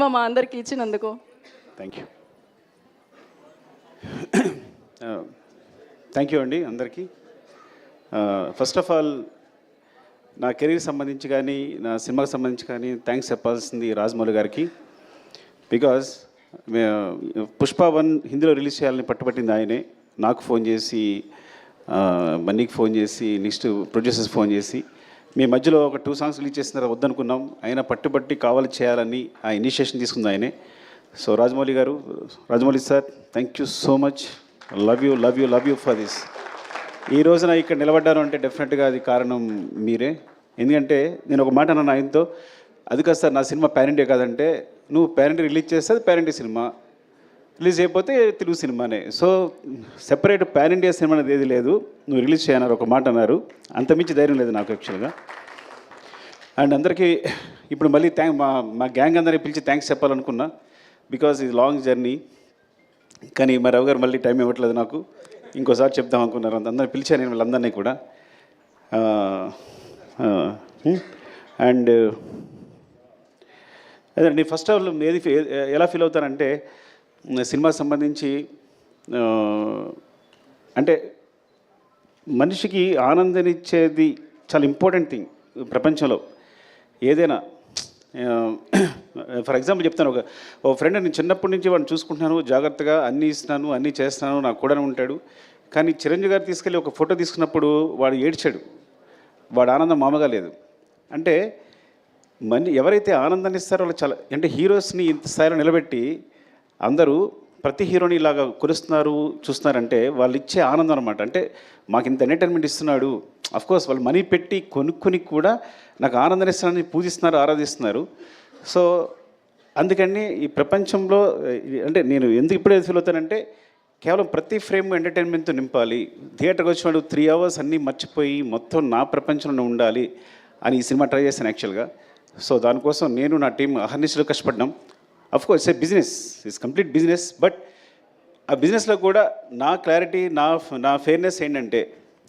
Cinema మా అందరికి ఇచ్చినందుకు. థ్యాంక్ యూ థ్యాంక్ యూ అండి అందరికీ. ఫస్ట్ ఆఫ్ ఆల్ నా కెరీర్ సంబంధించి కానీ నా సినిమాకి సంబంధించి కానీ థ్యాంక్స్ చెప్పాల్సింది రాజమౌళి గారికి. బికాజ్ పుష్ప వన్ హిందీలో రిలీజ్ చేయాలని పట్టుబట్టింది ఆయనే. నాకు ఫోన్ చేసి uh, బన్నీకి ఫోన్ చేసి నెక్స్ట్ ప్రొడ్యూసర్స్ ఫోన్ చేసి. మీ మధ్యలో ఒక టూ సాంగ్స్ రిలీజ్ చేసిన తర్వాత వద్దనుకున్నాం. ఆయన పట్టుబట్టి కావాలి చేయాలని ఆ ఇనిషియేషన్ తీసుకుంది ఆయనే. సో రాజమౌళి గారు Rajamouli sir thank you so much love you love you love you for this ఈ రోజున ఇక్కడ నిలబడ్డాను అంటే డెఫినెట్గా అది కారణం మీరే. ఎందుకంటే నేను ఒక మాట అన్నాను ఆయనతో అది కాదు సార్ నా సినిమా పేరెంటే కాదంటే నువ్వు పేరెంట్ రిలీజ్ చేస్తే అది సినిమా. రిలీజ్ అయిపోతే తెలుగు సినిమానే. So separate pan India cinema అనేది ఏది లేదు. నువ్వు రిలీజ్ చేయన్నారు ఒక మాట అన్నారు. అంతమించి ధైర్యం లేదు నాకు యాక్చువల్గా అండ్ అందరికీ ఇప్పుడు మళ్ళీ థ్యాంక్ మా మా గ్యాంగ్ అందరినీ పిలిచి థ్యాంక్స్ చెప్పాలనుకున్నా బికాజ్ ఇది లాంగ్ జర్నీ కానీ మా రవి గారు మళ్ళీ టైం ఇవ్వట్లేదు నాకు. ఇంకోసారి చెప్దాం అనుకున్నారు. అంత అందరిని పిలిచాను నేను వాళ్ళందరినీ కూడా. అండ్ అదే నేను ఫస్ట్ ఆఫ్ ఆల్ ఏది ఎలా ఫీల్ అవుతానంటే సినిమా సంబంధించి అంటే మనిషికి ఆనందనిచ్చేది చాలా ఇంపార్టెంట్ థింగ్ ప్రపంచంలో. ఏదైనా ఫర్ ఎగ్జాంపుల్ చెప్తాను ఒక ఓ ఫ్రెండ్ నేను చిన్నప్పటి నుంచి వాడిని చూసుకుంటున్నాను జాగ్రత్తగా అన్నీ ఇస్తున్నాను అన్నీ చేస్తున్నాను నాకు కూడా ఉంటాడు. కానీ చిరంజీవి గారు తీసుకెళ్ళి ఒక ఫోటో తీసుకున్నప్పుడు వాడు ఏడ్చాడు. వాడు ఆనందం మామగా లేదు. అంటే మని ఎవరైతే ఆనందాన్ని ఇస్తారో వాళ్ళు చాలా అంటే హీరోస్ని ఇంత స్థాయిలో నిలబెట్టి అందరూ ప్రతి హీరోని ఇలాగా కొలుస్తున్నారు చూస్తున్నారంటే వాళ్ళు ఇచ్చే ఆనందం అనమాట అంటే మాకు ఇంత ఎంటర్టైన్మెంట్ ఇస్తున్నాడు. కోర్స్ వాళ్ళు మనీ పెట్టి కొనుక్కొని కూడా నాకు ఆనందం ఇస్తున్నారని పూజిస్తున్నారు ఆరాధిస్తున్నారు. సో అందుకని ఈ ప్రపంచంలో అంటే నేను ఎందుకు ఇప్పుడే ఫీల్ అవుతానంటే కేవలం ప్రతి ఫ్రేమ్ ఎంటర్టైన్మెంట్తో నింపాలి. థియేటర్కి వచ్చినప్పుడు త్రీ అవర్స్ అన్నీ మర్చిపోయి మొత్తం నా ప్రపంచంలో ఉండాలి అని ఈ సినిమా ట్రై చేశాను యాక్చువల్గా సో దానికోసం నేను నా టీం అహర్నిశలు కష్టపడ్డాం. Of course a business it's complete business but ఆ బిజినెస్లో కూడా నా క్లారిటీ నా నా ఫెయిర్నెస్ ఏంటంటే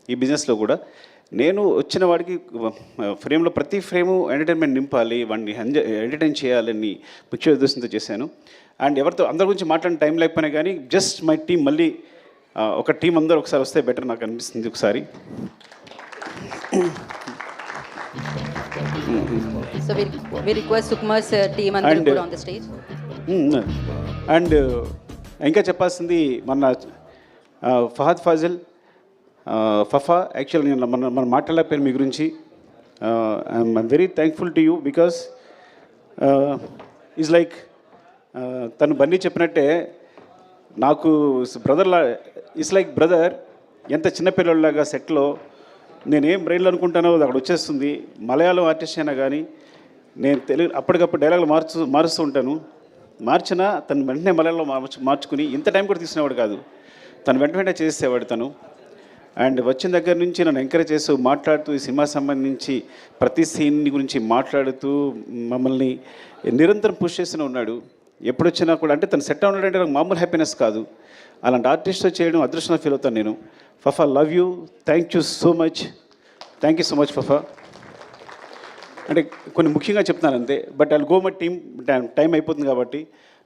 ఈ బిజినెస్లో కూడా నేను వచ్చిన వాడికి ఫ్రేమ్లో ప్రతి ఫ్రేము ఎంటర్టైన్మెంట్ నింపాలి వాడిని ఎంటర్టైన్ చేయాలని ముఖ్య ఉద్దేశంతో చేశాను. అండ్ ఎవరితో అందరి గురించి మాట్లాడిన టైం లేకపోయినా కానీ జస్ట్ మై టీం మళ్ళీ ఒక టీం అందరూ ఒకసారి వస్తే బెటర్ నాకు అనిపిస్తుంది ఒకసారి. So we, we request Sukumar's uh, team and And, uh, on the stage. And ఇంకా చెప్పాల్సింది మన ఫహద్ ఫాజిల్ ఫఫా. యాక్చువల్ నేను మన మనం మాట్లాడలేకపోయాను మీ గురించి I'm very thankful to you because is like తను బన్నీ చెప్పినట్టే నాకు బ్రదర్లా ఇట్స్ లైక్ బ్రదర్ ఎంత చిన్నపిల్లలాగా సెట్లో నేనేం బ్రెయిన్లో అనుకుంటానో అది అక్కడ వచ్చేస్తుంది. మలయాళం ఆర్టిస్ట్ అయినా కానీ నేను తెలుగు అప్పటికప్పుడు డైలాగులు మార్చు మారుస్తూ ఉంటాను మార్చినా తను వెంటనే మలయాళంలో మార్చు మార్చుకుని ఇంత టైం కూడా తీసుకునేవాడు కాదు. తను వెంట వెంటనే చేసేవాడు తను. అండ్ వచ్చిన దగ్గర నుంచి నన్ను ఎంకరేజ్ చేస్తూ మాట్లాడుతూ ఈ సినిమా సంబంధించి ప్రతి సీన్ గురించి మాట్లాడుతూ మమ్మల్ని నిరంతరం పుష్ చేస్తూనే ఉన్నాడు. ఎప్పుడు వచ్చినా కూడా అంటే తను సెట్ ఉన్నాడంటే నాకు మామూలు హ్యాపీనెస్ కాదు. అలాంటి ఆర్టిస్ట్తో చేయడం అదృష్టంగా ఫీల్ అవుతాను నేను. Fafa love you. Thank you so much. Thank you so much Fafa. అంటే కొన్ని ముఖ్యంగా చెప్తున్నాను అంతే. బట్ వాళ్ళు గో మై టీమ్ టైం అయిపోతుంది కాబట్టి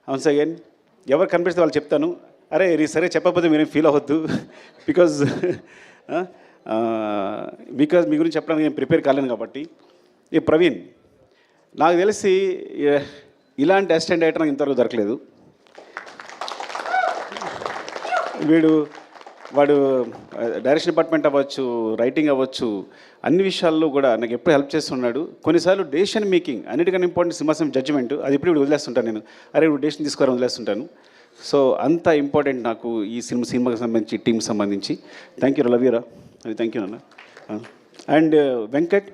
వన్స్ అగైన్ ఎవరు కనిపిస్తే వాళ్ళు చెప్తాను. అరే రీ సరే చెప్పకపోతే మీరేం ఫీల్ అవ్వద్దు. బికాజ్ బికాజ్ మీ గురించి చెప్పడానికి నేను ప్రిపేర్ కాలేను కాబట్టి. ఈ ప్రవీణ్ నాకు తెలిసి ఇలాంటి అసిస్టెంట్ డైరెక్టర్ నాకు ఇంతవరకు దొరకలేదు. వీడు వాడు డైరెక్షన్ డిపార్ట్మెంట్ అవ్వచ్చు రైటింగ్ అవ్వచ్చు అన్ని విషయాల్లో కూడా నాకు ఎప్పుడు హెల్ప్ చేస్తున్నాడు కొన్నిసార్లు డెసిషన్ మేకింగ్ అన్నిటికన్నా ఇంపార్టెంట్ సింహాసం జడ్జిమెంట్ అది ఇప్పుడు ఇప్పుడు వదిలేస్తుంటాను నేను. అరే ఇప్పుడు డెసిషన్ తీసుకోవాలని వదిలేస్తుంటాను. సో అంత ఇంపార్టెంట్ నాకు ఈ సినిమా సినిమాకి సంబంధించి టీంకి సంబంధించి. థ్యాంక్ యూ లవ్ అది థ్యాంక్ యూ నాన్న. అండ్ uh, వెంకట్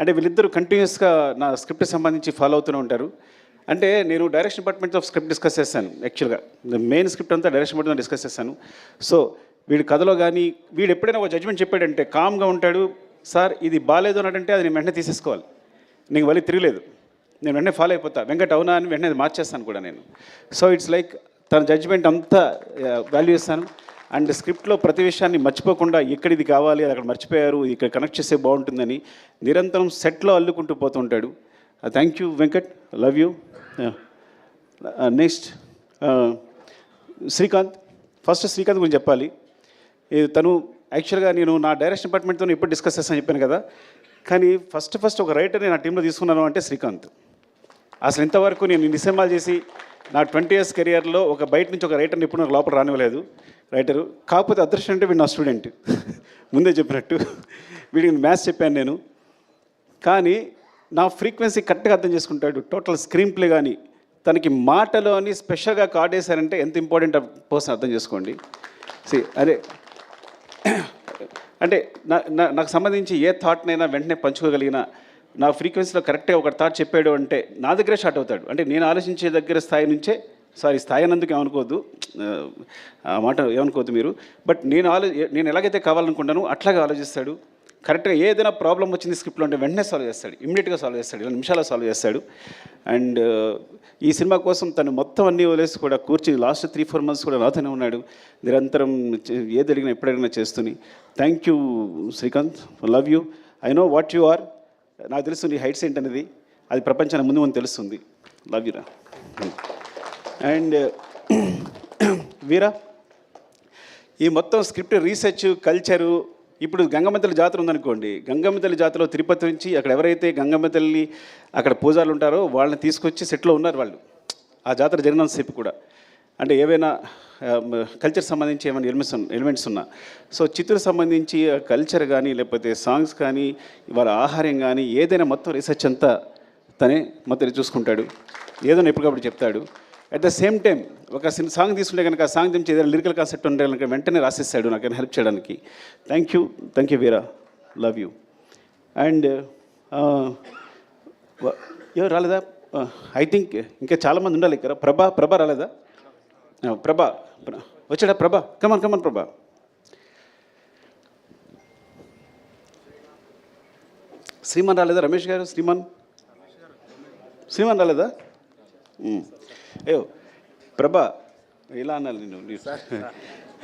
అంటే వీళ్ళిద్దరూ కంటిన్యూస్గా నా స్క్రిప్ట్ సంబంధించి ఫాలో అవుతూనే ఉంటారు. అంటే నేను డైరెక్షన్ డిపార్ట్మెంట్ స్క్రిప్ట్ డిస్కస్ చేశాను యాక్చువల్గా మెయిన్ స్క్రిప్ట్ అంతా డైరెక్షన్ డిపార్ట్మెంట్ డిస్కస్ చేశాను. సో వీడి కథలో కానీ వీడు ఎప్పుడైనా ఒక జడ్జ్మెంట్ చెప్పాడంటే కామ్గా ఉంటాడు సార్ ఇది బాగాలేదు అన్నట్టంటే అది నేను వెంటనే తీసేసుకోవాలి. నీకు మళ్ళీ తిరగలేదు. నేను వెంటనే ఫాలో అయిపోతా. వెంకట్ అవునా అని వెంటనే మార్చేస్తాను కూడా నేను. సో ఇట్స్ లైక్ తన జడ్జ్మెంట్ అంతా వాల్యూ ఇస్తాను అండ్ స్క్రిప్ట్లో ప్రతి విషయాన్ని మర్చిపోకుండా ఎక్కడ ఇది కావాలి అది అక్కడ మర్చిపోయారు ఇది ఇక్కడ కనెక్ట్ చేస్తే బాగుంటుందని నిరంతరం సెట్లో అల్లుకుంటూ పోతుంటాడు thank uh, you Venkat. Love you next uh, uh, Srikanth first Srikanth గురించి చెప్పాలి. తను యాక్చువల్గా నేను నా డైరెక్షన్ డిపార్ట్మెంట్తో ఎప్పుడు డిస్కస్ చేస్తాను చెప్పాను కదా. కానీ ఫస్ట్ ఫస్ట్ ఒక రైటర్ని నా టీంలో తీసుకున్నాను అంటే శ్రీకాంత్. అసలు ఇంతవరకు నేను ఇన్ని సినిమాలు చేసి నా ట్వంటీ ఇయర్స్ కెరియర్లో ఒక బయట నుంచి ఒక రైటర్ని ఎప్పుడు నాకు లోపల రానివ్వలేదు. రైటరు కాకపోతే అదృష్టం అంటే వీడు నా స్టూడెంట్ ముందే చెప్పినట్టు. వీడికి మ్యాథ్స్ చెప్పాను నేను. కానీ నా ఫ్రీక్వెన్సీ కరెక్ట్గా అర్థం చేసుకుంటాడు. టోటల్ స్క్రీన్ ప్లే కానీ తనకి మాటలో అని స్పెషల్గా కార్డ్ వేశారంటే ఎంత ఇంపార్టెంట్ పర్సన్ అర్థం చేసుకోండి. సి అదే అంటే నా నా- నాకు సంబంధించి ఏ థాట్నైనా వెంటనే పంచుకోగలిగిన నా ఫ్రీక్వెన్సీలో కరెక్ట్గా ఒక థాట్ చెప్పాడు అంటే నా దగ్గరే స్టార్ట్ అవుతాడు. అంటే నేను ఆలోచించే దగ్గర స్థాయి నుంచే సారీ స్థాయి అన్నందుకు ఏమనుకోవద్దు. ఆ మాట ఏమనుకోవద్దు మీరు. బట్ నేను ఆలో నేను ఎలాగైతే కావాలనుకుంటానో అట్లాగే ఆలోచిస్తాడు. కరెక్ట్గా ఏదైనా ప్రాబ్లం వచ్చింది స్క్రిప్ట్లో అంటే వెంటనే సాల్వ్ చేస్తాడు ఇమ్మీడియట్గా సాల్వ్ చేస్తాడు ఇలా నిమిషాలు సాల్వ్ చేస్తాడు. అండ్ ఈ సినిమా కోసం తను మొత్తం అన్నీ వదిలేసి కూడా కూర్చుని లాస్ట్ త్రీ ఫోర్ మంత్స్ కూడా నాతోనే ఉన్నాడు. నిరంతరం ఏది అడిగినా ఎప్పుడడిగినా చేస్తూని. Thank you Srikanth love you. I know what you are. నాకు తెలుసు నీ హైట్స్ ఏంటనేది. అది ప్రపంచానికి ముందు ముందు తెలుస్తుంది. లవ్ యూరా అండ్ వీరా ఈ మొత్తం స్క్రిప్ట్ రీసెర్చ్ కల్చరు ఇప్పుడు గంగమ్మతల్లి జాతర ఉందనుకోండి గంగమ్మతల్లి జాతరలో తిరుపతి నుంచి అక్కడ ఎవరైతే గంగమ్మతల్లి అక్కడ పూజారులు ఉంటారో వాళ్ళని తీసుకొచ్చి సెట్లో ఉన్నారు వాళ్ళు. ఆ జాతర జరిగినంతసేపు కూడా. అంటే ఏవైనా కల్చర్ సంబంధించి ఏమైనా ఎలిమెంట్స్ ఎలిమెంట్స్ ఉన్నా. సో చిత్రకు సంబంధించి కల్చర్ కానీ లేకపోతే సాంగ్స్ కానీ వాళ్ళ ఆహారం కానీ ఏదైనా మొత్తం రీసెర్చ్ అంతా తనే మొత్తం చూసుకుంటాడు. ఏదైనా ఎప్పటికప్పుడు చెప్తాడు. అట్ ద సేమ్ టైం ఒక సిన్ సాంగ్ తీసుకుంటే కనుక ఆ సాంగ్ నుంచి ఏదైనా లిరికల్ కాన్సెప్ట్ ఉంటే కనుక వెంటనే రాసిస్తాడు నాకు హెల్ప్ చేయడానికి. Thank you thank you Veera love you and ఎవరు రాలేదా? Uh, ఐ థింక్ ఇంకా చాలామంది ఉండాలి ఇక్కడ. ప్రభా ప్రభా రాలేదా? ప్రభా వచ్చాడా ప్రభా? కమన్ కమన్ ప్రభా. శ్రీమాన్ రాలేదా? రమేష్ గారు? శ్రీమాన్? శ్రీమాన్ రాలేదా? అయ్యో ప్రభా ఇలా అన్నాను నేను నీ-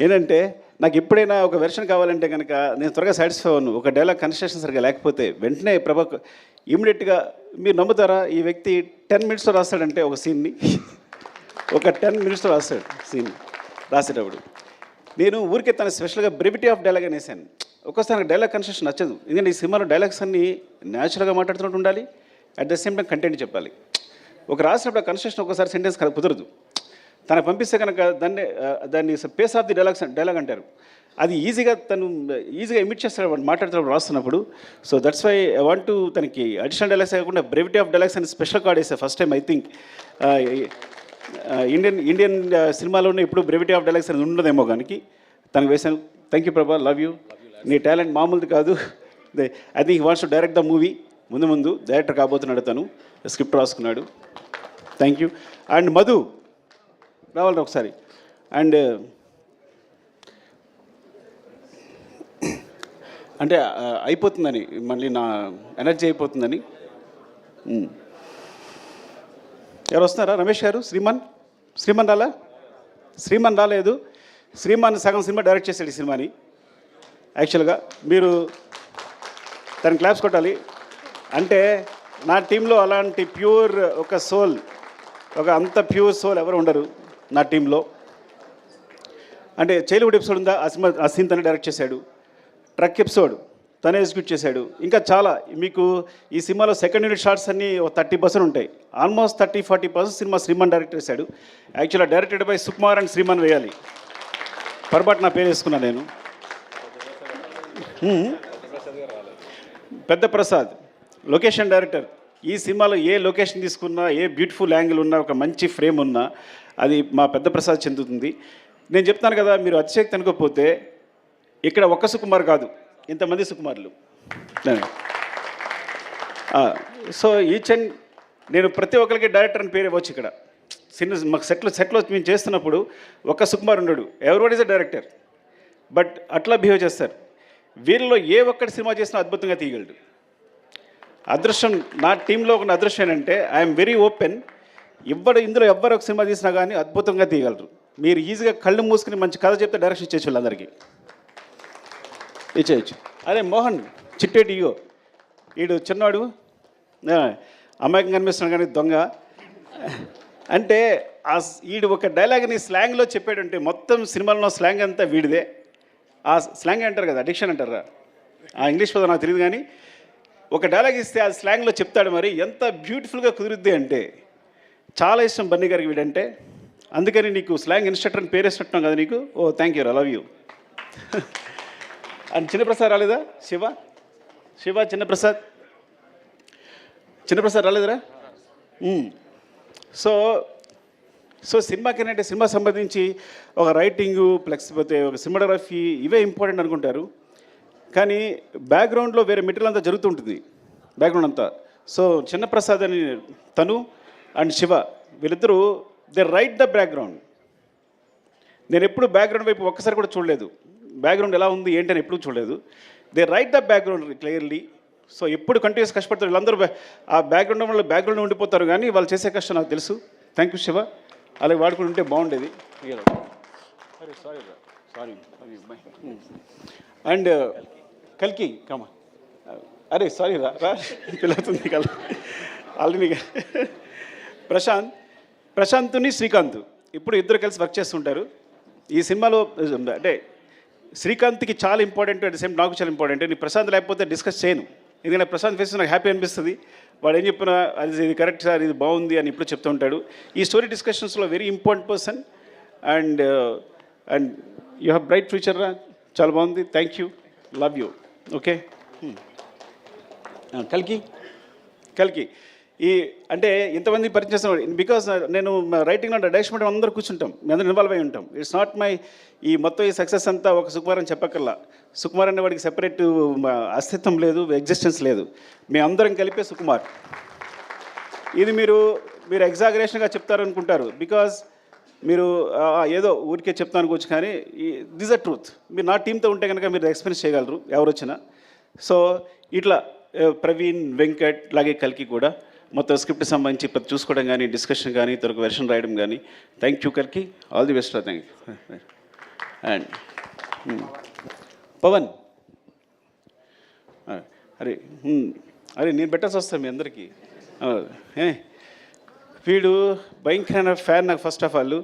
ఏంటంటే నాకు ఎప్పుడైనా ఒక వెర్షన్ కావాలంటే కనుక నేను త్వరగా సాటిస్ఫై అవ్వను. ఒక డైలాగ్ కన్స్ట్రక్షన్ సరిగా లేకపోతే వెంటనే ప్రభా ఇమీడియట్గా మీరు నమ్ముతారా ఈ వ్యక్తి టెన్ మినిట్స్లో రాస్తాడంటే ఒక సీన్ని ఒక టెన్ మినిట్స్లో రాస్తాడు సీన్ రాసేటప్పుడు. నేను ఊరికే తన స్పెషల్గా బ్రెవిటీ ఆఫ్ డైలాగ్ అనేసాను. ఒక్కోసారి నాకు డైలాగ్ కన్స్ట్రక్షన్ నచ్చదు. ఎందుకంటే ఈ సినిమాలో డైలాగ్స్ అన్నీ న్యాచురల్గా మాట్లాడుతున్నట్టు ఉండాలి. At the same time content చెప్పాలి. ఒక రాసినప్పుడు కన్స్ట్రక్షన్ ఒకసారి సెంటెన్స్ కుదరదు. తనకు పంపిస్తే కనుక దాన్ని దాన్ని pace of the dialogues dialogue అంటారు. అది ఈజీగా తను ఈజీగా ఇమిట్ చేస్తాడు వాడు మాట్లాడుతున్నప్పుడు రాస్తున్నప్పుడు. So that's why I want to తనకి అడిషనల్ డైలాగ్స్ కాకుండా బ్రెవిటీ ఆఫ్ డైలాగ్స్ అని స్పెషల్ కార్డ్ వేసే first time I think Indian Indian సినిమాలోనే ఇప్పుడు బ్రెవిటీ ఆఫ్ డైలాగ్స్ అనేది ఉండదేమో కానీ తనకు వేశాను thank you Prabha love you నీ టాలెంట్ మామూలుది కాదు. I think wants to direct the movie ముందు ముందు డైరెక్టర్ కాబోతున్నాడు తను. స్క్రిప్ట్ రాసుకున్నాడు. Thank you. అండ్ మధు రావాలి ఒకసారి. అండ్ అంటే అయిపోతుందని మళ్ళీ నా ఎనర్జీ అయిపోతుందని. ఎవరు వస్తున్నారా? రమేష్ గారు? శ్రీమాన్? శ్రీమాన్ రాలా? శ్రీమాన్ రాలేదు. శ్రీమాన్ సగం సినిమా డైరెక్ట్ చేశాడు ఈ సినిమాని. యాక్చువల్గా మీరు తన క్లాప్స్ కొట్టాలి. అంటే నా టీంలో అలాంటి ప్యూర్ ఒక సోల్ ఒక అంత ప్యూర్ సోల్ ఎవరు ఉండరు నా టీంలో అంటే చైల్డ్హుడ్ ఎపిసోడ్ ఉందా? ఆ సినిమా ఆ సీన్ తనే డైరెక్ట్ చేశాడు. ట్రక్ ఎపిసోడ్ తనే ఎగ్జిక్యూట్ చేశాడు. ఇంకా చాలా మీకు ఈ సినిమాలో సెకండ్ యూనిట్ షార్ట్స్ అన్నీ థర్టీ పర్సెంట్ ఉంటాయి. Almost thirty forty percent cinema Sriman direct చేశాడు. యాక్చువల్గా directed by Sukumar and Sriman వేయాలి పొరపాటు నా పేరు వేసుకున్నా నేను. పెద్ద ప్రసాద్ లొకేషన్ డైరెక్టర్ ఈ సినిమాలో ఏ లొకేషన్ తీసుకున్నా ఏ బ్యూటిఫుల్ యాంగిల్ ఉన్నా ఒక మంచి ఫ్రేమ్ ఉన్నా అది మా పెద్ద ప్రసాద్ చెందుతుంది. నేను చెప్తాను కదా మీరు అతిశక్తి అనుకోకపోతే ఇక్కడ ఒక్క సుకుమార్ కాదు ఇంతమంది సుకుమార్లు. సో ఈచ్ అండ్ నేను ప్రతి ఒక్కరికి డైరెక్టర్ అని పేరు ఇవ్వచ్చు ఇక్కడ. సినిమా మాకు సెట్లో సెట్లో మేము చేస్తున్నప్పుడు ఒక్క సుకుమార్ ఉండడు. Everybody is a director but అట్లా బిహేవ్ చేస్తారు. వీరిలో ఏ ఒక్కటి సినిమా చేసినా అద్భుతంగా తీయగలడు. అదృష్టం నా టీంలో ఒక అదృష్టం ఏంటంటే ఐఎమ్ వెరీ ఓపెన్ ఎవ్వరు ఇందులో ఎవ్వరు ఒక సినిమా తీసినా కానీ అద్భుతంగా తీయగలరు. మీరు ఈజీగా కళ్ళు మూసుకుని మంచి కథ చెప్తే డైరెక్షన్ ఇచ్చేసి వాళ్ళందరికీ ఇచ్చేయచ్చు. అదే మోహన్ చిట్టేటి ఇగో. వీడు చిన్నాడు ఆ, అమాయకం కనిపిస్తున్నాడు కానీ దొంగ. అంటే ఆ స్- ఈడు ఒక డైలాగ్ని స్లాంగ్లో చెప్పాడంటే మొత్తం సినిమాలో స్లాంగ్ అంతా వీడిదే. ఆ స్లాంగ్ అంటారు కదా అడిక్షన్ అంటారా ఆ ఇంగ్లీష్ పదం నాకు తెలియదు కానీ ఒక డైలాగ్ ఇస్తే ఆ స్లాంగ్లో చెప్తాడు మరి ఎంత బ్యూటిఫుల్గా కుదిరిద్ది అంటే చాలా ఇష్టం బన్నీ గారికి వీడంటే. అందుకని నీకు స్లాంగ్ ఇన్స్ట్రక్టర్ అని పేరేసినట్టున్నాం కదా నీకు? ఓ thank you I love you and Chinnaprasad రాలేదా? శివ? శివ చిన్నప్రసాద్? చిన్నప్రసాద్ రాలేదురా? సో సో సినిమాకి ఏంటంటే సినిమా సంబంధించి ఒక రైటింగు ప్లస్ పోతే ఒక సినిమాటోగ్రఫీ ఇవే ఇంపార్టెంట్ అనుకుంటారు. కానీ బ్యాక్గ్రౌండ్లో వేరే మెటీరియల్ అంతా జరుగుతుంటుంది. బ్యాక్గ్రౌండ్ అంతా. సో చిన్నప్రసాద్ అని తను అండ్ శివ వీళ్ళిద్దరూ దే రైట్ ద బ్యాక్గ్రౌండ్ నేను ఎప్పుడు బ్యాక్గ్రౌండ్ వైపు ఒక్కసారి కూడా చూడలేదు. బ్యాక్గ్రౌండ్ ఎలా ఉంది ఏంటి అని ఎప్పుడు చూడలేదు. They write the background clearly so ఎప్పుడు కంటిన్యూస్ కష్టపడతారు వీళ్ళందరూ ఆ బ్యాక్గ్రౌండ్ వల్ల బ్యాక్గ్రౌండ్ ఉండిపోతారు కానీ వాళ్ళు చేసే కష్టం నాకు తెలుసు. Thank you Shiva. అలాగే వాడుకుని ఉంటే బాగుండేది. సారీ సారీ అండ్ కల్కి కమా అరే సారీ రా రా. పిల్లవుతుంది ఆల్రెడీ ప్రశాంత్ ప్రశాంత్ని శ్రీకాంత్. ఇప్పుడు ఇద్దరు కలిసి వర్క్ చేస్తుంటారు. ఈ సినిమాలో అంటే శ్రీకాంత్కి చాలా ఇంపార్టెంట్ అట్ సేమ్ నాకు చాలా ఇంపార్టెంట్ నేను ప్రశాంత్ లేకపోతే డిస్కస్ చేయను. ఎందుకంటే ప్రశాంత్ ఫేస్ నాకు హ్యాపీ అనిపిస్తుంది. వాడు ఏం చెప్పినా అది ఇది కరెక్ట్ సార్ ఇది బాగుంది అని ఇప్పుడు చెప్తూ ఉంటాడు. ఈ స్టోరీ డిస్కషన్స్లో very important person and and you have bright future రా. చాలా బాగుంది. Thank you love you okay. కల్కి? కల్కి. ఈ అంటే ఇంతమంది పరిచయం చేస్తాం బికాస్ uh, నేను రైటింగ్లో డైరెక్షన్ అందరూ కూర్చుంటాం. మేము అందరూ ఇన్వాల్వ్ అయి ఉంటాం. ఇట్స్ నాట్ మై ఈ మొత్తం ఈ సక్సెస్ అంతా ఒక సుకుమార్ అని చెప్పక్కర్లా. సుకుమార్ అనే వాడికి సెపరేట్ అస్తిత్వం లేదు ఎగ్జిస్టెన్స్ లేదు. మేమందరం అందరం కలిపే సుకుమార్. ఇది మీరు మీరు ఎగ్జాగరేషన్గా చెప్తారనుకుంటారు. బికాజ్ మీరు ఏదో ఊరికే చెప్తాను అనుకోవచ్చు కానీ దిస్ అ ట్రూత్. మీరు నా టీంతో ఉంటే కనుక మీరు ఎక్స్పీరియన్స్ చేయగలరు ఎవరు వచ్చినా సో ఇట్లా ప్రవీణ్ వెంకట్ అలాగే కల్కి కూడా మొత్తం స్క్రిప్ట్ సంబంధించి ప్రతి చూసుకోవడం కానీ డిస్కషన్ కానీ తొలక వెర్షన్ రాయడం కానీ థ్యాంక్ యూ కలికి. All the best thank you. And Pavan. అరే అరే నేను పెట్టాల్సి వస్తాను మీ అందరికీ. ఏ? వీడు భయంకరమైన ఫ్యాన్ నాకు ఫస్ట్ ఆఫ్ ఆల్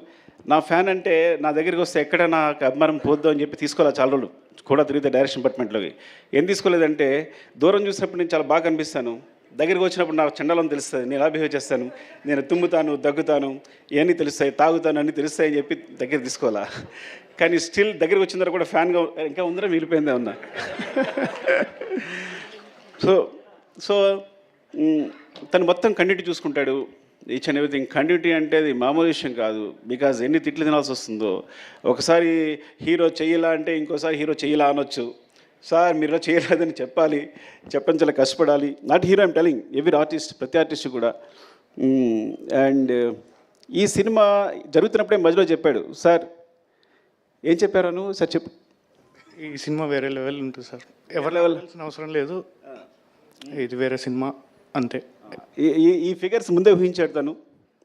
నా ఫ్యాన్ అంటే నా దగ్గరికి వస్తే ఎక్కడ నాకు అభిమానం పోద్దు అని చెప్పి తీసుకోవాలి చాలా రోజులు. కూడా తిరిగితే డైరెక్షన్ డిపార్ట్మెంట్లోకి ఏం తీసుకోలేదంటే దూరం చూసినప్పుడు నేను చాలా బాగా కనిపిస్తాను. దగ్గరికి వచ్చినప్పుడు నాకు చండాలం తెలుస్తుంది. నేను ఎలా బిహేవ్ చేస్తాను? నేను తుమ్ముతాను దగ్గుతాను ఇవన్నీ తెలుస్తాయి తాగుతాను అన్నీ తెలుస్తాయి అని చెప్పి దగ్గర తీసుకోవాలా? కానీ స్టిల్ దగ్గరికి వచ్చిన తర్వాత కూడా ఫ్యాన్గా ఇంకా ఉందరా మిగిలిపోయిందే ఉన్నా సో సో తను మొత్తం కంటిన్యూటీ చూసుకుంటాడు. ఈచ్ అండ్ ఎవ్రీథింగ్ కంటిన్యూటీ అంటే అది మామూలు విషయం కాదు. బికాజ్ ఎన్ని తిట్లు తినాల్సి వస్తుందో. ఒకసారి హీరో చెయ్యలా అంటే ఇంకోసారి హీరో చెయ్యలా అనొచ్చు. సార్ మీరు ఇలా చేయలేదని చెప్పాలి. చెప్పని చాలా కష్టపడాలి. Not hero I'm telling every artist ప్రతి ఆర్టిస్ట్ కూడా. అండ్ ఈ సినిమా జరుగుతున్నప్పుడే మధ్యలో చెప్పాడు. సార్ ఏం చెప్పారను సార్ చెప్పు. ఈ సినిమా వేరే లెవెల్ ఉంటుంది సార్. ఎవరు? లెవెల్సిన అవసరం లేదు. ఇది వేరే సినిమా అంతే. ఈ- ఈ ఈ ఫిగర్స్ ముందే ఊహించాడు తను.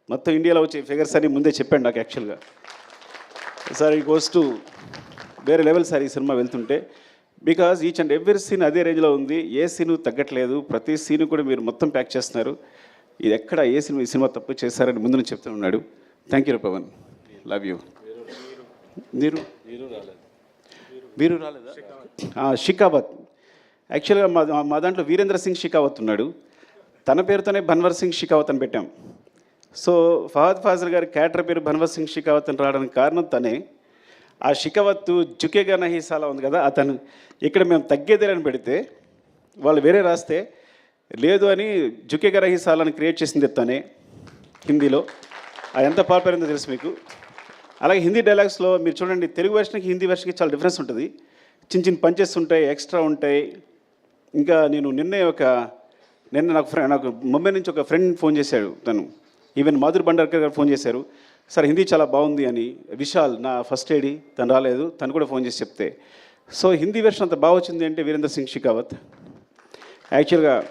మొత్తం ఇండియాలో వచ్చే ఫిగర్స్ అని ముందే చెప్పాడు నాకు యాక్చువల్గా సార్ ఈ గోస్ టు వేరే లెవెల్ సార్ ఈ సినిమా వెళ్తుంటే. Because each and every scene అదే రేంజ్లో ఉంది. ఏ సీను తగ్గట్లేదు. ప్రతి సీను కూడా మీరు మొత్తం ప్యాక్ చేస్తున్నారు. ఇది ఎక్కడ ఏ సినిమా ఈ సినిమా తప్పు చేశారని ముందు నుంచి చెప్తూ ఉన్నాడు. Thank you Pavan love you మీరు వీరు రాలేదా? షికావత్. యాక్చువల్గా మా మా దాంట్లో వీరేంద్ర సింగ్ షికావత్ ఉన్నాడు. తన పేరుతోనే భన్వర్ సింగ్ షికావత్ అని పెట్టాం. సో ఫహద్ ఫాజిల్ గారి క్యారెక్టర్ పేరు భన్వర్ సింగ్ షికావత్ అని రావడానికి కారణం తనే. ఆ షికావత్తు జుకేగా నహీసాలా ఉంది కదా అతను ఇక్కడ మేము తగ్గేదేలని పెడితే వాళ్ళు వేరే రాస్తే లేదు అని జుకేగా రహీసాలని క్రియేట్ చేసింది తనే హిందీలో. అది ఎంత పాపులర్ అయిందో తెలుసు మీకు. అలాగే హిందీ డైలాగ్స్లో మీరు చూడండి తెలుగు వెర్షన్కి హిందీ వెర్షన్కి చాలా డిఫరెన్స్ ఉంటుంది. చిన్న చిన్న పంచెస్ ఉంటాయి ఎక్స్ట్రా ఉంటాయి. ఇంకా నేను నిన్నే ఒక నిన్న నాకు ఫ్రెండ్ నాకు ముంబై నుంచి ఒక ఫ్రెండ్ ఫోన్ చేశాడు తను. ఈవెన్ మాధుర్ భండార్కర్ గారు ఫోన్ చేశారు. సార్ హిందీ చాలా బాగుంది అని. విశాల్ నా ఫస్ట్ ఏడి తను రాలేదు. తను కూడా ఫోన్ చేసి చెప్తే. సో హిందీ వెర్షన్ అంత బాగా వచ్చింది అంటే వీరేంద్ర సింగ్ షికావత్. యాక్చువల్గా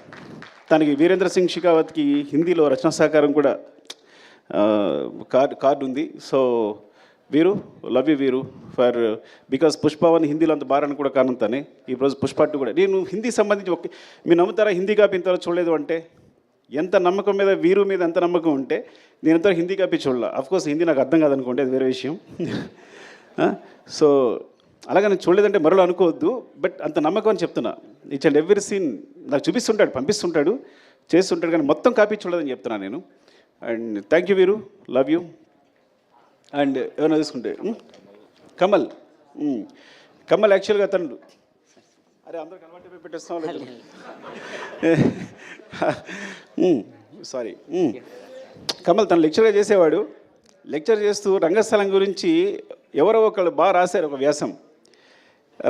తనకి వీరేంద్ర సింగ్ షికావత్కి హిందీలో రచనా సహకారం కూడా కార్డ్ కార్డు ఉంది. So Veeru love you Veeru for because Pushpa one హిందీలో అంత బారని కూడా కారణం తనే. ఈ రోజు పుష్ప టూ కూడా. నేను హిందీ సంబంధించి ఒక మీరు నమ్ముతారా హిందీ కాపీ ఇంతవరకు చూడలేదు అంటే? ఎంత నమ్మకం మీద వీరు మీద ఎంత నమ్మకం ఉంటే నేను ఇంతవరకు హిందీ కాపీ చూడాల. కోర్స్ హిందీ నాకు అర్థం కాదనుకోండి అది వేరే విషయం. సో అలాగే నేను చూడలేదంటే మరో అనుకోవద్దు బట్ అంత నమ్మకం అని చెప్తున్నా. ఇచ్ అండ్ ఎవ్రీ సీన్ నాకు చూపిస్తుంటాడు పంపిస్తుంటాడు చేస్తుంటాడు కానీ మొత్తం కాపీ చూడలేదని చెప్తున్నా నేను. And thank you Veeru love you and ఏమైనా తీసుకుంటే కమల్ కమల్ యాక్చువల్గా తను అరే అందరూ కనబట్టి పెట్టేస్తాం సారీ కమల్ తను లెక్చర్గా చేసేవాడు. లెక్చర్ చేస్తూ రంగస్థలం గురించి ఎవరో ఒకళ్ళు బాగా రాశారు ఒక వ్యాసం.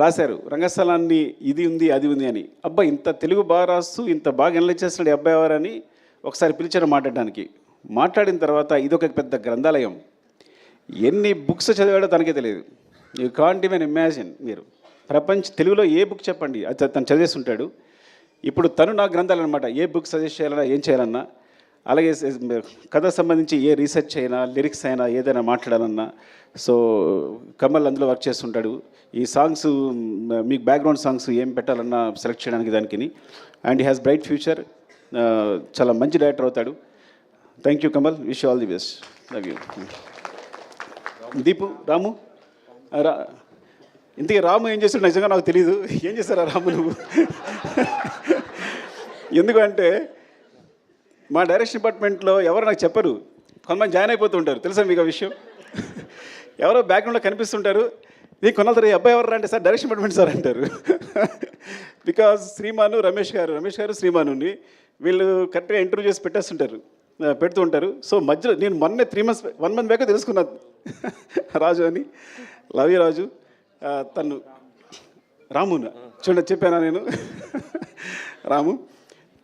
రాశారు రంగస్థలాన్ని ఇది ఉంది అది ఉంది అని. అబ్బా ఇంత తెలుగు బాగా రాస్తూ ఇంత బాగా ఎనలైజ్ చేస్తున్నాడు అబ్బాయి ఎవరని ఒకసారి పిలిచారు మాట్లాడడానికి. మాట్లాడిన తర్వాత ఇదొక పెద్ద గ్రంథాలయం. ఎన్ని బుక్స్ చదివాడో తనకే తెలియదు. యూ కాంట్ ఈవెన్ ఇమాజిన్ మీరు. ప్రపంచ తెలుగులో ఏ బుక్ చెప్పండి? అది తను చదివేస్తుంటాడు. ఇప్పుడు తను నా గ్రంథాలు అనమాట ఏ బుక్ సజెస్ట్ చేయాలన్నా ఏం చేయాలన్నా అలాగే కథ సంబంధించి ఏ రీసెర్చ్ అయినా లిరిక్స్ అయినా ఏదైనా మాట్లాడాలన్నా సో కమల్ అందులో వర్క్ చేస్తుంటాడు. ఈ సాంగ్స్ మీకు బ్యాక్గ్రౌండ్ సాంగ్స్ ఏం పెట్టాలన్నా సెలెక్ట్ చేయడానికి దానికి అండ్ హ్యాస్ బ్రైట్ ఫ్యూచర్. చాలా మంచి డైరెక్టర్ అవుతాడు. Thank you Kamal. Wish all the best. Love you. Deepu Ramu. రా ఇంతకీ రాము ఏం చేస్తాడు నిజంగా నాకు తెలియదు ఏం చేస్తారా రాము నువ్వు? ఎందుకంటే మా డైరెక్షన్ డిపార్ట్మెంట్లో ఎవరు నాకు చెప్పరు. కొంతమంది జాయిన్ అయిపోతూ ఉంటారు. తెలుసా మీకు ఆ విషయం? ఎవరో బ్యాక్గ్రౌండ్లో కనిపిస్తుంటారు. నీకు కొనాలి అబ్బాయి ఎవరు అంటే సార్ డైరెక్షన్ డిపార్ట్మెంట్ సార్ అంటారు. బికాజ్ శ్రీమాను రమేష్ గారు రమేష్ గారు శ్రీమానుని వీళ్ళు కరెక్ట్గా ఇంటర్వ్యూ చేసి పెట్టేస్తుంటారు. పెడుతూ ఉంటారు. సో మధ్యలో నేను మొన్నే three months one month back తెలుసుకున్నాను రాజు అని. లవి రాజు. తను రామును. చూడండి చెప్పానా నేను? రాము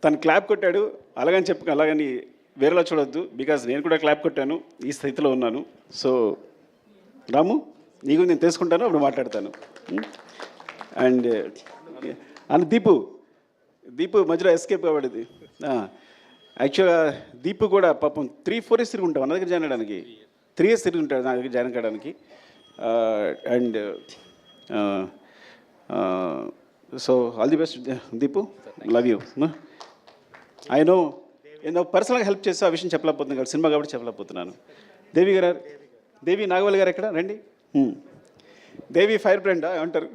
తను క్లాప్ కొట్టాడు. అలాగని చెప్పు అలాగని వేరేలా చూడొద్దు. బికాజ్ నేను కూడా క్లాప్ కొట్టాను. ఈ స్థితిలో ఉన్నాను. సో రాము నీకు నేను తెలుసుకుంటాను అప్పుడు మాట్లాడతాను. Hmm? And and Deepu Deepu మధ్యలో ఎస్కేప్ కాబడింది యాక్చువల్గా దీపు కూడా పాపం త్రీ ఫోర్ ఇయర్స్ తిరుగుంటాం ఉంటాం. దగ్గర జాయిన్ అవ్వడానికి. త్రీ ఇయర్స్ తిరిగి ఉంటాడు నా దగ్గర జాయిన్ కావడానికి. And so all the best Deepu love you I know నేను పర్సనల్గా హెల్ప్ చేస్తే ఆ విషయం చెప్పలేకపోతున్నాను కాబట్టి సినిమా కాబట్టి చెప్పలేకపోతున్నాను. దేవి గారు దేవి నాగవల్లి గారు ఎక్కడ? రండి. Hmm. దేవి ఫైర్ బ్రాండా ఏమంటారు?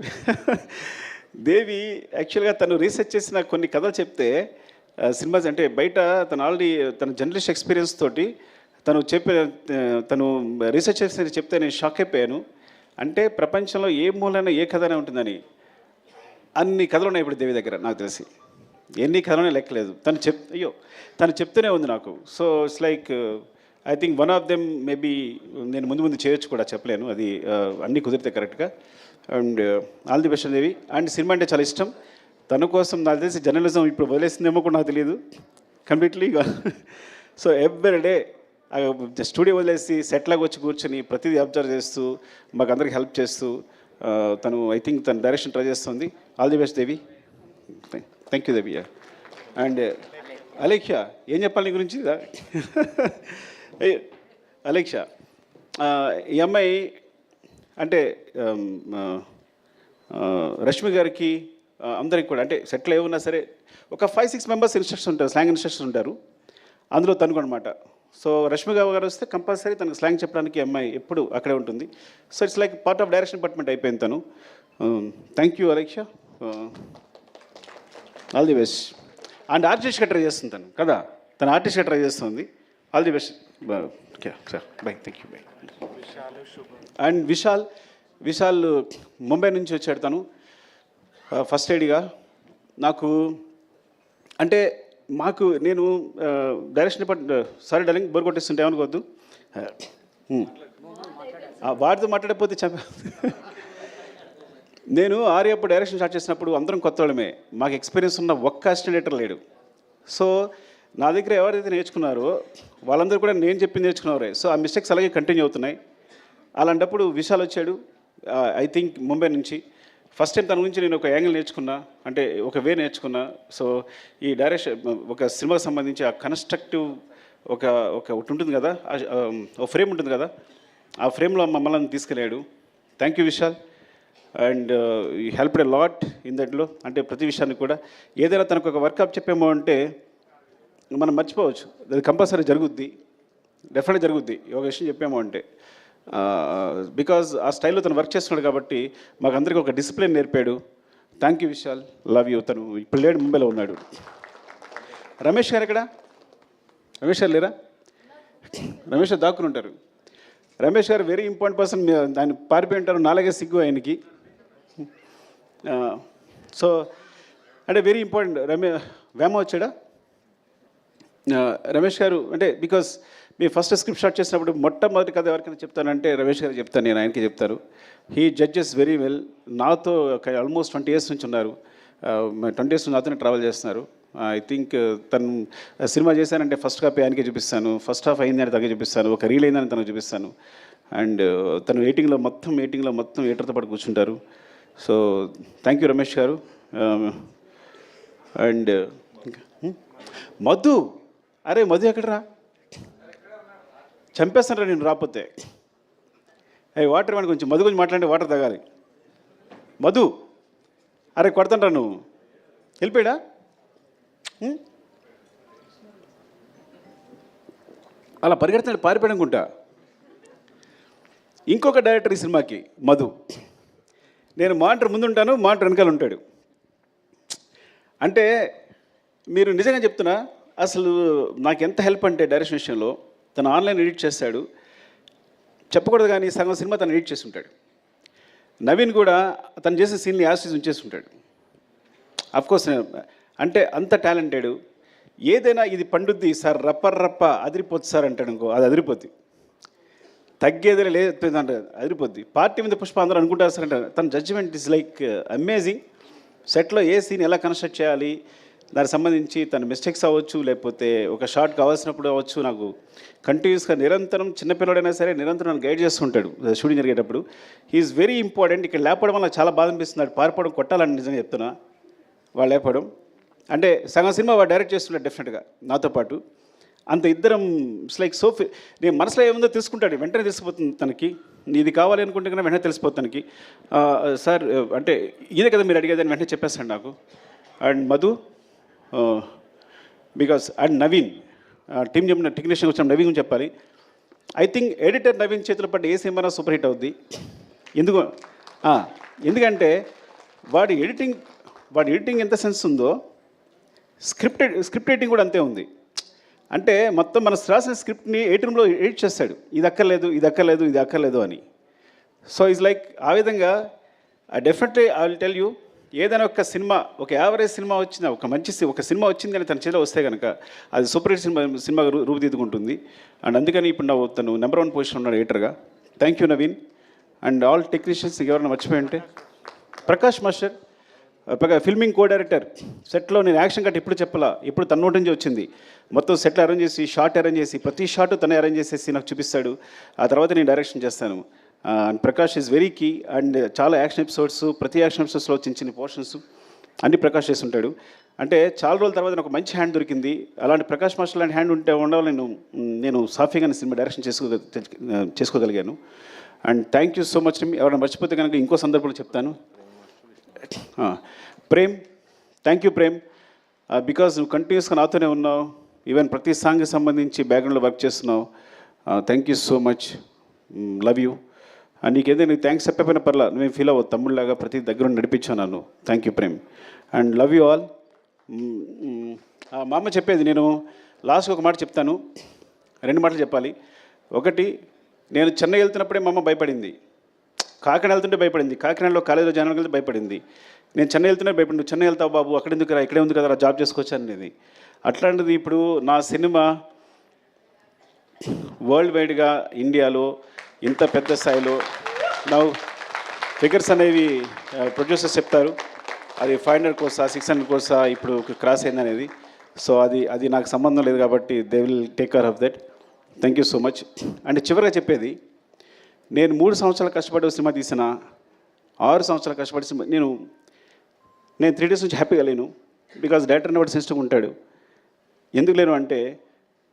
దేవి యాక్చువల్గా తను రీసెర్చ్ చేసిన కొన్ని కథలు చెప్తే సినిమాస్ అంటే బయట తను ఆల్రెడీ తన జర్నలిస్ట్ ఎక్స్పీరియన్స్ తోటి తను చెప్పే తను రీసెర్చ్ చేసిన చెప్తే నేను షాక్ అయిపోయాను. అంటే ప్రపంచంలో ఏ మూలైనా ఏ కథనే ఉంటుందని. అన్ని కథలు ఉన్నాయి ఇప్పుడు దేవి దగ్గర నాకు తెలిసి. ఎన్ని కథలనే లెక్కలేదు. తను చెప్ అయ్యో తను చెప్తూనే ఉంది నాకు. So it's like I think one of them maybe నేను ముందు ముందు చేయొచ్చు కూడా చెప్పలేను. అది అన్నీ కుదిరితే కరెక్ట్గా and all the best Devi. And cinema అంటే చాలా ఇష్టం. తన కోసం నాకు తెలిసి జర్నలిజం ఇప్పుడు వదిలేసిందేమో కూడా నాకు తెలియదు. Completely so every day studio వదిలేసి సెట్లాగా వచ్చి కూర్చొని ప్రతిదీ అబ్జర్వ్ చేస్తూ మాకు అందరికి హెల్ప్ చేస్తూ తను ఐ థింక్ తన డైరెక్షన్ ట్రై చేస్తుంది. All the best Devi. Thank you Devi. And Alekhya ఏం చెప్పాలి నీ గురించి? అలేఖ్య ఈ అమ్మాయి అంటే రష్మి గారికి అందరికి కూడా అంటే సెటిల్ ఏమున్నా సరే ఒక ఫైవ్ సిక్స్ మెంబర్స్ ఇన్స్ట్రక్షన్ ఉంటారు స్లాంగ్ ఇన్స్ట్రక్షన్ ఉంటారు. అందులో తనుకు అనమాట సో రష్మి గారు గారు వస్తే కంపల్సరీ తనకు స్లాంగ్ చెప్పడానికి అమ్మాయి ఎప్పుడు అక్కడే ఉంటుంది. So it's like part of direction department అయిపోయింది తను. Thank you Aleksha all the best and ఆర్టిస్ట్గా ట్రై చేస్తుంది తను కదా? తను ఆర్టిస్ట్గా ట్రై చేస్తుంది. All the best sir bye thank you bye and Vishal Vishal Mumbai నుంచి వచ్చాడు తను. Uh, ఫస్ట్ ఎయిడ్గా నాకు అంటే మాకు నేను direction department sorry darling bore కొట్టేస్తుంటే ఏమనుకోవద్దు. వారితో ఆ, మాట్లాడకపోతే చెప్ప నేను ఆర్యప్పుడు డైరెక్షన్ స్టార్ట్ చేసినప్పుడు అందరం కొత్త వాళ్ళమే. మాకు ఎక్స్పీరియన్స్ ఉన్న ఒక్క అసిస్టెంట్ లేడు. సో నా దగ్గర ఎవరైతే నేర్చుకున్నారో వాళ్ళందరూ కూడా నేను చెప్పింది నేర్చుకున్నారే సో ఆ మిస్టేక్స్ అలాగే కంటిన్యూ అవుతున్నాయి. అలాంటప్పుడు విశాల్ వచ్చాడు ఐ థింక్ ముంబై నుంచి. ఫస్ట్ టైం తన గురించి నేను ఒక యాంగిల్ నేర్చుకున్నా అంటే ఒక వే నేర్చుకున్నా. సో ఈ డైరెక్షన్ ఒక సినిమాకి సంబంధించి ఆ కన్స్ట్రక్టివ్ ఒక ఒక ఒకటి ఉంటుంది కదా ఒక ఫ్రేమ్ ఉంటుంది కదా ఆ ఫ్రేమ్లో మమ్మల్ని తీసుకెళ్ళాడు. Thank you Vishal. అండ్ ఈ హెల్ప్ ఎ లాట్ ఇన్ దట్లో అంటే ప్రతి విషయాన్ని కూడా ఏదైనా తనకు ఒక వర్కప్ చెప్పేమో అంటే మనం మర్చిపోవచ్చు. అది కంపల్సరీ జరుగుద్ది. డెఫినెట్ జరుగుద్ది. ఒక విషయం చెప్పేమో అంటే. బికాజ్ ఆ స్టైల్లో తను వర్క్ చేస్తున్నాడు కాబట్టి మాకు అందరికీ ఒక discipline నేర్పాడు. Thank you Vishal love you తను ఇప్పుడు లేడు ముంబైలో ఉన్నాడు. రమేష్ గారు ఎక్కడ? రమేష్ గారు లేరా? రమేష్ గారు దాక్కుని ఉంటారు. రమేష్ గారు వెరీ ఇంపార్టెంట్ పర్సన్ దాన్ని పారిపోయి ఉంటారు. నాలుగే సిగ్గు ఆయనకి. సో అంటే వెరీ ఇంపార్టెంట్ రమే వేమ వచ్చాడా? రమేష్ గారు అంటే బికాస్ మీ ఫస్ట్ స్క్రిప్ట్ స్టార్ట్ చేసినప్పుడు మొట్టమొదటి కథ ఎవరికైనా చెప్తానంటే రమేష్ గారు చెప్తాను నేను ఆయనకి చెప్తారు. హీ జడ్జెస్ వెరీ వెల్ నాతో ఆల్మోస్ట్ ట్వంటీ ఇయర్స్ నుంచి ఉన్నారు. ట్వంటీ ఇయర్స్ నుంచి నాతోనే ట్రావెల్ చేస్తున్నారు. ఐ థింక్ తను సినిమా చేశానంటే ఫస్ట్ కాపీ ఆయనకే చూపిస్తాను. ఫస్ట్ హాఫ్ అయిందని తనకే చూపిస్తాను. ఒక రీల్ అయిందని తనకు చూపిస్తాను. అండ్ తను ఎయిటింగ్లో మొత్తం ఎయిటింగ్లో మొత్తం ఎయిటర్తో పాటు కూర్చుంటారు. So thank you Ramesh garu. Um, and hm? Madhu! అరే మధు ఎక్కడరా? చంపేస్తానరా నేను రాకపోతే. అయ్యి వాటర్ వాడిని కొంచెం. మధు గురించి మాట్లాడి వాటర్ తగాలి. మధు అరే కొడతాంటా నువ్వు. వెళ్ళిపోయాడా అలా పరిగెడుతున్నాడు పారిపోయాడనుకుంటా ఇంకొక డైరెక్టర్ ఈ సినిమాకి మధు. నేను మాంటర్ ముందుంటాను మాంటర్ వెనకాల ఉంటాడు. అంటే మీరు నిజంగా చెప్తున్నా అసలు నాకు ఎంత హెల్ప్ అంటే డైరెక్షన్ విషయంలో తను ఆన్లైన్ ఎడిట్ చేస్తాడు. చెప్పకూడదు కానీ సగం సినిమా తను ఎడిట్ చేసి ఉంటాడు నవీన్ కూడా తను చేసే సీన్ని యాసిస్ ఉంచేసి ఉంటాడు అఫ్కోర్స్ అంటే అంత టాలెంటెడ్. ఏదైనా ఇది పండుద్ది సార్ రప్పర్ రప్ప అదిరిపోద్ది సార్ అంటాడు ఇంకో అది అదిరిపోద్ది. తగ్గేదే లేదు అంటే అదిరిపోద్ది. పార్టీ మీద పుష్ప అందరూ అనుకుంటారు సార్ అంటే తన జడ్జిమెంట్ ఇస్ లైక్ అమేజింగ్ సెట్లో ఏ సీన్ ఎలా కన్స్ట్రక్ట్ చేయాలి? దానికి సంబంధించి తన మిస్టేక్స్ అవ్వచ్చు లేకపోతే ఒక షార్ట్ కావాల్సినప్పుడు అవ్వచ్చు నాకు కంటిన్యూస్గా నిరంతరం చిన్నపిల్లడైనా సరే నిరంతరం నన్ను గైడ్ చేస్తుంటాడు. షూటింగ్ జరిగేటప్పుడు. హీఈస్ వెరీ ఇంపార్టెంట్ ఇక్కడ లేపడం వల్ల చాలా బాధ అనిపిస్తుంది. పారిపోవడం కొట్టాలని నిజంగా చెప్తున్నా. వాళ్ళు లేపడం. అంటే సగం సినిమా వాడు డైరెక్ట్ చేస్తున్నాడు డెఫినెట్గా నాతో పాటు. అంత ఇద్దరం ఇట్స్ లైక్ సో నేను మనసులో ఏముందో తీసుకుంటాడు. వెంటనే తెలిసిపోతుంది తనకి. ఇది కావాలి అనుకుంటే కన్నా వెంటనే తెలిసిపోతుంది తనకి. సార్ అంటే ఇదే కదా మీరు అడిగేదని వెంటనే చెప్పేస్తాను నాకు. And Madhu because and Naveen team చెప్పిన టెక్నీషియన్ వచ్చిన నవీన్ గురించి చెప్పాలి. ఐ థింక్ ఎడిటర్ నవీన్ చేతిలో పడ్డ ఏ సినిమా సూపర్ హిట్ అవుద్ది. ఎందుకు? ఎందుకంటే వాడి ఎడిటింగ్ వాడి ఎడిటింగ్ ఎంత సెన్స్ ఉందో స్క్రిప్ట్ స్క్రిప్ట్ ఎడిటింగ్ కూడా అంతే ఉంది. అంటే మొత్తం మన రాసిన స్క్రిప్ట్ని ఎయిట్ ఎడిట్ చేస్తాడు? ఇది అక్కర్లేదు ఇది అక్కర్లేదు ఇది అక్కర్లేదు అని. సో ఇస్ లైక్ ఆ విధంగా definitely I will tell you ఏదైనా ఒక సినిమా ఒక యావరేజ్ సినిమా వచ్చిన ఒక మంచి సి- ఒక సినిమా వచ్చింది అని తన చేతిలో వస్తే కనుక అది సూపర్ హిట్ సినిమా సినిమా రూపుదిద్దుకుంటుంది. అండ్ అందుకని ఇప్పుడు నా తను నెంబర్ వన్ పొజిషన్ ఉన్నాడు ఎడిటర్గా. Thank you Naveen. And all technicians ఎవరైనా మర్చిపోయి ఉంటే. Prakash master filming co director సెట్లో నేను యాక్షన్ కట్ ఎప్పుడు చెప్పాలా ఎప్పుడు తన నోటి నుంచి వచ్చింది. మొత్తం సెట్లు అరేంజ్ చేసి షార్ట్ అరేంజ్ చేసి ప్రతి షాట్ తనే అరేంజ్ చేసేసి నాకు చూపిస్తాడు. ఆ తర్వాత నేను డైరెక్షన్ చేస్తాను. And Prakash is very key and చాలా యాక్షన్ ఎపిసోడ్స్ ప్రతి యాక్షన్ ఎపిసోడ్స్లో చిన్న చిన్న పోర్షన్స్ అన్ని ప్రకాష్ చేస్తుంటాడు అంటే చాలా రోజుల తర్వాత నాకు మంచి హ్యాండ్ దొరికింది. అలాంటి ప్రకాష్ మాస్టర్ లాంటి హ్యాండ్ ఉంటే ఉండవాలి నేను నేను సాఫీగా సినిమా డైరెక్షన్ చేసుకో చేసుకోగలిగాను. And thank you so much ఎవరైనా మర్చిపోతే కనుక ఇంకో సందర్భంలో చెప్తాను. Prem thank you Prem. Because నువ్వు కంటిన్యూస్గా నాతోనే ఉన్నావు. ఈవెన్ ప్రతి సాంగ్కి సంబంధించి బ్యాక్గ్రౌండ్లో వర్క్ చేస్తున్నావు. Thank you so much love you నీకు ఏదైనా నీకు థ్యాంక్స్ చెప్పకపోయినా పర్లా నువ్వేం ఫీల్ అవ్వదు తమ్ముళ్ళలాగా ప్రతి దగ్గర ఉండి నడిపించావు నన్ను. Thank you Prem and love you all మా అమ్మ చెప్పేది నేను లాస్ట్ ఒక మాట చెప్తాను. రెండు మాటలు చెప్పాలి. ఒకటి నేను చెన్నై వెళ్తున్నప్పుడే మా అమ్మ భయపడింది. కాకినాడ వెళ్తుంటే భయపడింది. కాకినాడలో కాలేజీలో జాయిన్ వెళ్తే భయపడింది. నేను చెన్నై వెళ్తున్నా భయపడి నువ్వు చెన్నై వెళ్తావు బాబు? అక్కడ ఎందుకు రా ఇక్కడే ఉంది కదా జాబ్ చేసుకోవచ్చు అనేది. అట్లాంటిది ఇప్పుడు నా సినిమా వరల్డ్ వైడ్గా ఇండియాలో ఇంత పెద్ద స్థాయిలో. నా ఫిగర్స్ అనేవి ప్రొడ్యూసర్స్ చెప్తారు. అది ఫైవ్ హండ్రెడ్ కోర్సా సిక్స్ హండ్రెడ్ కోర్సా ఇప్పుడు క్రాస్ అయింది అనేది. సో అది అది నాకు సంబంధం లేదు కాబట్టి they will take care of that thank you so much and చివరిగా చెప్పేది నేను మూడు సంవత్సరాలు కష్టపడి సినిమా తీసిన ఆరు సంవత్సరాలు కష్టపడి సినిమా నేను నేను త్రీ డేస్ నుంచి హ్యాపీగా లేను. బికాజ్ డైరెక్టర్ అనేవాడు సెన్సిటివ్ ఉంటాడు. ఎందుకు లేను అంటే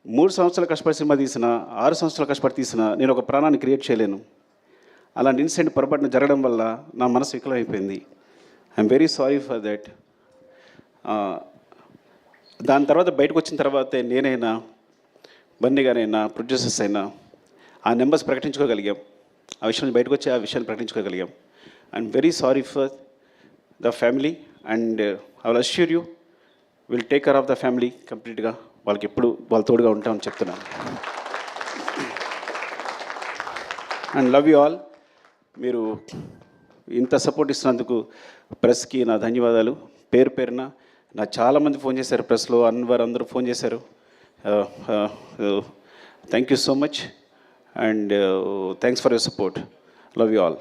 మూడు సంవత్సరాలు కష్టపడి సినిమా తీసిన ఆరు సంవత్సరాలు కష్టపడి తీసిన నేను ఒక ప్రాణాన్ని క్రియేట్ చేయలేను. అలాంటి ఇన్సిడెంట్ పొరపాటున జరగడం వల్ల నా మనసు వికలం అయిపోయింది I'm very sorry for that. దాని తర్వాత బయటకు వచ్చిన తర్వాతే నేనైనా బన్నీగానైనా ప్రొడ్యూసర్స్ అయినా ఆ నెంబర్స్ ప్రకటించుకోగలిగాం. ఆ విషయం బయటకు వచ్చి ఆ విషయాన్ని ప్రకటించుకోగలిగాం. I'm very sorry for the family and I will assure you. Will take care of the family కంప్లీట్గా. వాళ్ళకి ఎప్పుడు వాళ్ళ తోడుగా ఉంటామని చెప్తున్నాను. అండ్ లవ్ యూ ఆల్ మీరు ఇంత సపోర్ట్ ఇస్తున్నందుకు ప్రెస్కి నా ధన్యవాదాలు. పేరు పేరున నా చాలామంది ఫోన్ చేశారు ప్రెస్లో అన్వర్ అందరూ ఫోన్ చేశారు. Thank you so much and thanks for your support love you all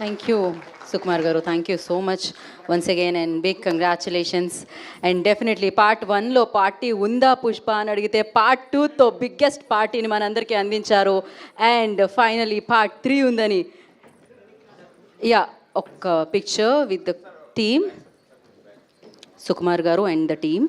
thank you Sukumar garu thank you so much once again and big congratulations and definitely part వన్లో పార్టీ ఉందా పుష్ప అని అడిగితే part టూతో biggest పార్టీని మనందరికీ అందించారు. And finally part three ఉందని. Yeah ఒక్క picture with the team Sukumar garu and the team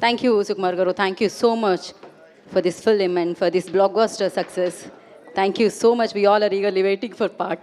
Thank you, Sukumar Garu. Thank you so much for this film and for this blockbuster success. Thank you so much. We all are eagerly waiting for part